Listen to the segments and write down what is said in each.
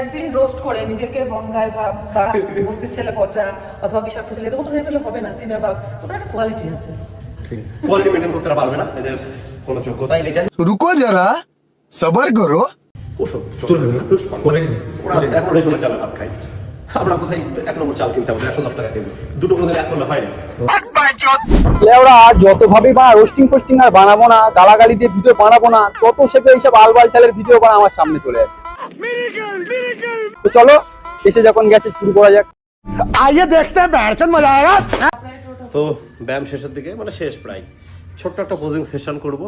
একদিন রোস্ট করে নিজেকে বনগায় বা ছেলে পচা অথবা বিষাক্ত ছেলে এরকম তো ফেলে হবে না সিনিয়র বাপ ওটা একটা কোয়ালিটি আছে। কোয়ালিটি মেনটেন করতে পারবে না এদের কোনো যোগ্যতাই নেই। রুকো যারা সবার করো। ওষুধ চলবে না কোয়ালিটি এখন খাই আমরা কোথায় এক নম্বর চাল কিনতে হবে? একশো দশ টাকা কেজি। দুটো কোনো এক করলে হয় না। ওরা যত ভাবে রোস্টিং ফোস্টিং আর বানাবো না গালাগালি দিয়ে ভিডিও বানাবো না তত সেটা এইসব আলবাল চালের ভিডিও বানা আমার সামনে চলে আসে। তো চলো এসে যখন গেছে শুরু করা যাক। তো ব্যায়াম শেষের দিকে মানে শেষ প্রায়। ছোট্ট একটা পোজিং সেশন করব।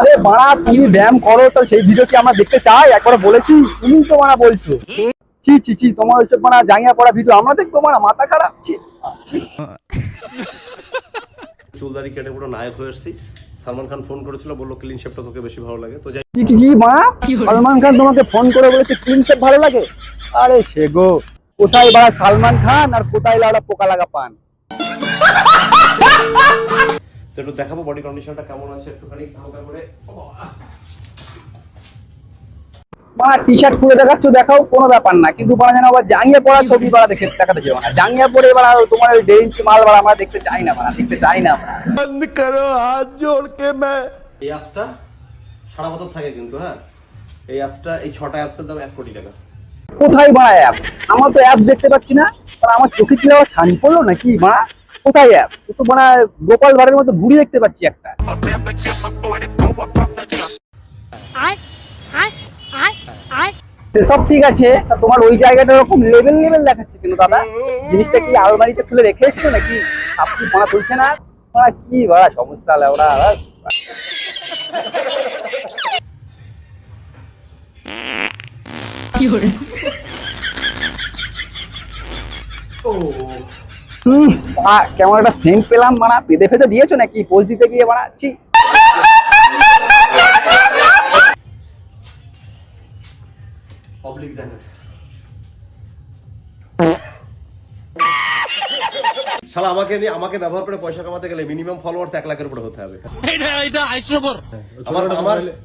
আরে বাড়া তুমি ব্যায়াম করো তো সেই ভিডিও কি আমরা দেখতে চাই? একবার বলেছি তুমি তো বানা বলছো। ছি ছি ছি তোমার ওইসব বানা জাঙ্গিয়া পড়া ভিডিও আমরা দেখব বানা মাথা খারাপ ছি ছি। চুলদারি কেটে পুরো নায়ক হয়ে এসেছি। সালমান খান ফোন করেছিল বলল ক্লিন শেপটা তোকে বেশি ভালো লাগে। তো কি কি কি মা? সালমান খান তোমাকে ফোন করে বলেছে ক্লিন শেপ ভালো লাগে? আরে সে গো কোথায় বাড়া সালমান খান আর কোথায় লাউডা পোকা লাগা পান? তো একটু দেখাবো বডি কন্ডিশনটা কেমন আছে একটুখানি হালকা করে। টি শার্ট খুলে দেখাচ্ছ দেখাও কোনো ব্যাপার না। কিন্তু বাড়া যেন আবার জাঙ্গিয়ে পড়া ছবি বাড়া দেখে দেখাতে না। জাঙ্গিয়ে পড়ে এবার তোমার ওই দেড় ইঞ্চি মাল বাড়া আমরা দেখতে চাই না বাড়া দেখতে চাই না আমরা। এই অ্যাপটা সারা বছর থাকে কিন্তু হ্যাঁ? এই অ্যাপটা এই ছটা অ্যাপসের দাম এক কোটি টাকা। কোথায় বাড়া অ্যাপস আমার তো অ্যাপস দেখতে পাচ্ছি না আর আমার চোখে কি আবার ছানি পড়ল নাকি বাড়া? কোথায় অ্যাপস তো বাড়া গোপাল ভাড়ের মতো ঘুরি দেখতে পাচ্ছি একটা। সেসব ঠিক আছে তা তোমার ওই জায়গাটা ওরকম লেভেল লেভেল দেখাচ্ছে কিন্তু দাদা? জিনিসটা কি আলমারিতে খুলে রেখে এসছো নাকি আপনি মানা তুলছে না? মানা কি বাড়া সমস্যা ওরা বাড়া, কেমন একটা সেন্ট পেলাম মানা পেদে ফেদে দিয়েছ নাকি? পোজ দিতে গিয়ে বাড়াচ্ছি অবলিক দেখা শালা আমাকে নিয়ে আমাকে ব্যবহার করে পয়সা কামাতে গেলে মিনিমাম ফলোয়ার এক লাখের উপরে হতে হবে।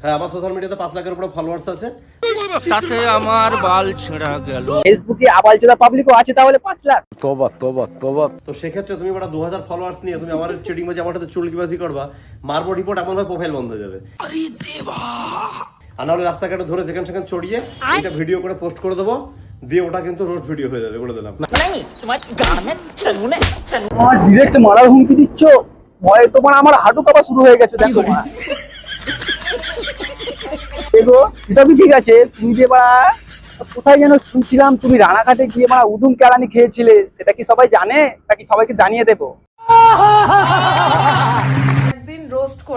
হ্যাঁ আমার সোশ্যাল মিডিয়াতে পাঁচ লাখের উপরে ফলোয়ার্স আছে। সাথে আমার বাল গেল। ফেসবুকে আবাল পাবলিকও আছে তাহলে পাঁচ লাখ। তোবা তোবা তোবা। তো সেক্ষেত্রে তুমি বড় দু হাজার ফলোয়ার্স নিয়ে তুমি আমার চিটিং বাজে আমার সাথে চুলকিবাজি করবা মারবো রিপোর্ট এমন ভাবে প্রোফাইল বন্ধ হয়ে যাবে। আরে দেবা! নাহলে রাস্তাঘাটে ধরে যেখানে সেখানে চড়িয়ে এটা ভিডিও করে পোস্ট করে দেবো দিয়ে ওটা কিন্তু রোড ভিডিও হয়ে যাবে বলে দিলাম। আমার ডিরেক্ট মারার হুমকি দিচ্ছ? ভয়ে তোমার আমার হাঁটু কাঁপা শুরু হয়ে গেছে দেখো এগো সেসবই ঠিক আছে তুমি যে বা কোথায় যেন শুনছিলাম তুমি রানাঘাটে গিয়ে মানে উদুম কেরানি খেয়েছিলে সেটা কি সবাই জানে? নাকি সবাইকে জানিয়ে দেবো?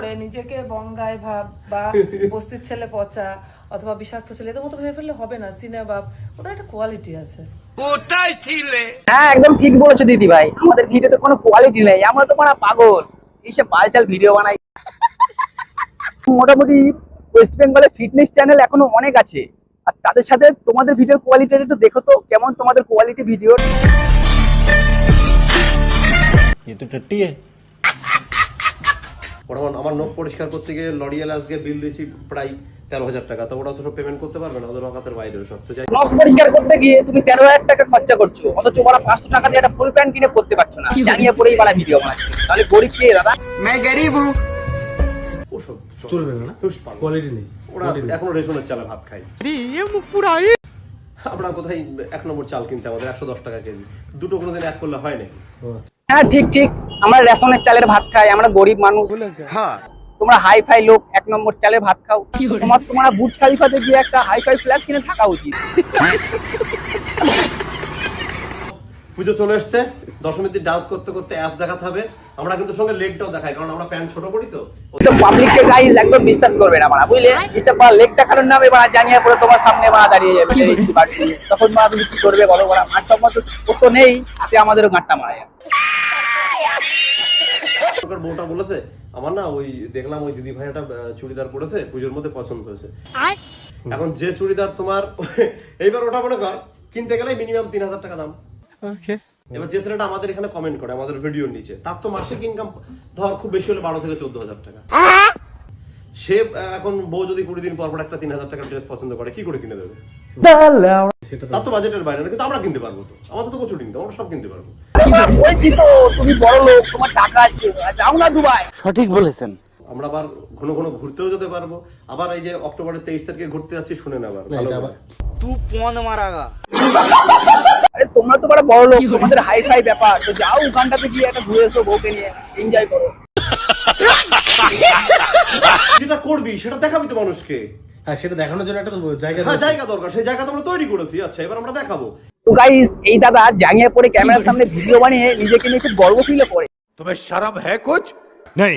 করে নিজেকে বঙ্গায় ভাব বা বস্তির ছেলে পচা অথবা বিষাক্ত ছেলে এরকম তো ভেবে ফেললে হবে না। সিনেমা ভাব ওটা একটা কোয়ালিটি আছে। কোথায় ছিলে? হ্যাঁ একদম ঠিক বলেছ দিদি ভাই। আমাদের ভিডিওতে কোনো কোয়ালিটি নেই। আমরা তো মানে পাগল। এইসব বালচাল ভিডিও বানাই। মোটামুটি ওয়েস্ট বেঙ্গলে ফিটনেস চ্যানেল এখনও অনেক আছে। আর তাদের সাথে তোমাদের ভিডিওর কোয়ালিটি একটু দেখো তো কেমন তোমাদের কোয়ালিটি ভিডিওর ওটা আমার- আমার নখ পরিষ্কার করতে গিয়ে লরিয়াল আজকে বিল দিয়েছি প্রায় তেরো হাজার টাকা তো ওরা তো সব পেমেন্ট করতে পারবে না? ওদের অকাতের বাইরে সব তো যাই নস পরিষ্কার করতে গিয়ে তুমি তেরো হাজার টাকা খরচা করছ অথচ ওরা পাঁচশো টাকা দিয়ে একটা ফুল প্যান্ট কিনে পড়তে পারছ না। জানিয়ে পরেই বালা ভিডিও বানাচ্ছে। তাহলে গরিব কে দাদা? ওসব চলবে না? কোয়ালিটি নেই। ওরা এখনও রেশনের চালে ভাত খাই আমরা কোথায় এক নম্বর চাল কিনতে আমাদের একশো দশ টাকা কেজি। দুটো কোনোদিন এক করলে হয় নাকি? হ্যাঁ ঠিক ঠিক। আমরা রেশনের চালের ভাত খাই আমরা গরিব মানুষ। তোমরা হাই ফাই লোক এক নম্বর চালের ভাত খাও। তোমার তোমরা বুর্জ খালিফাতে গিয়ে একটা হাই ফাই ফ্ল্যাট কিনে থাকা উচিত। পুজো চলে এসছে। দশমীর দিন ডান্স করতে করতে অ্যাপ দেখাতে হবে। আমরা কিন্তু সঙ্গে লেগটাও দেখাই কারণ আমরা প্যান্ট ছোট করি তো। এসব পাবলিককে গাইজ একদম বিশ্বাস করবে না মারা বুঝলে? এসব বা লেগ দেখানোর নামে মারা জানিয়ে পরে তোমার সামনে মারা দাঁড়িয়ে যাবে। এই বাড়ি। তখন মারা তুমি কি করবে বলো মারা মাঠ সম্মত তো নেই তাতে আমাদেরও গাঁটটা মারা যাবে। ওর বউটা বলেছে আমার না ওই দেখলাম ওই দিদি ভাই একটা চুড়িদার পরেছে পুজোর মধ্যে পছন্দ হয়েছে। এখন যে চুড়িদার তোমার এইবার ওটা মনে কর কিনতে গেলে মিনিমাম তিন হাজার টাকা দাম। এবার যে ছেলেটা আমাদের এখানে কমেন্ট করে আমাদের ভিডিওর নিচে তার তো মাসিক ইনকাম ধর খুব বেশি হলে বারো থেকে চোদ্দ হাজার টাকা। সে এখন বউ যদি কুড়ি দিন পর পর একটা তিন হাজার টাকার ড্রেস পছন্দ করে কি করে কিনে দেবে? তার তো বাজেটের বাইরে কিন্তু আমরা কিনতে পারব তো। আমাদের তো প্রচুর ইনকাম আমরা সব কিনতে পারব। বলছি তো তুমি বড় লোক তোমার টাকা আছে যাও না দুবাই। আমরা আবার ঘন ঘন ঘুরতেও যেতে পারব। আবার এই যে অক্টোবরের তেইশ তারিখে ঘুরতে যাচ্ছি শুনে না আবার ভালো করে। আরে তোমরা তো বড় বড় লোক তোমাদের হাই ফাই ব্যাপার। তো যাও ওখানটাতে গিয়ে একটা ঘুরে এসো বউকে নিয়ে। এনজয় করো। যেটা করবি সেটা দেখাবি তো মানুষকে। হ্যাঁ সেটা দেখানোর জন্য একটা জায়গা হ্যাঁ জায়গা দরকার। সেই জায়গা তো আমরা তৈরি করেছি। আচ্ছা এবার আমরা দেখাবো। তো গাইস এই দাদা জাঙ্গিয়া পরে ক্যামেরার সামনে ভিডিও বানিয়ে নিজেকে নিয়ে খুব গর্ব ফিল করে তুমি শরম হ্যাঁ কুছ নেই।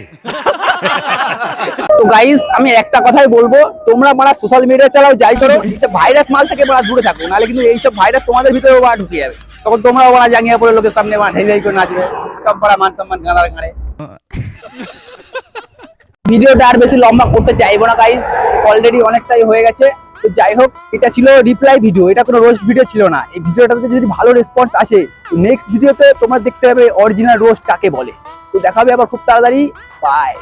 তো গাইস আমি একটা কথাই বলব তোমরা মারা সোশ্যাল মিডিয়া চালাও যাই করো ভাইরাস মাল থেকে মারা দূরে থাকো নাহলে কিন্তু এইসব ভাইরাস তোমাদের ভিতরে ওরা ঢুকে যাবে। তখন তোমরাও মারা জাঙ্গিয়া পরে লোকের সামনে মারা ঢেলে করে নাচবে সব মারা মান সম্মান গাঁদার ঘাড়ে। ভিডিওটা আর বেশি লম্বা করতে চাইব না গাইস অলরেডি অনেকটাই হয়ে গেছে। তো যাই হোক, এটা ছিল রিপ্লাই ভিডিও এটা কোনো রোস্ট ভিডিও ছিল না। এই ভিডিওটাতে যদি ভালো রেসপন্স আসে নেক্সট ভিডিওতে তোমার দেখতে হবে অরিজিনাল রোস্ট কাকে বলে। তো দেখাবে আবার খুব তাড়াতাড়ি। বাই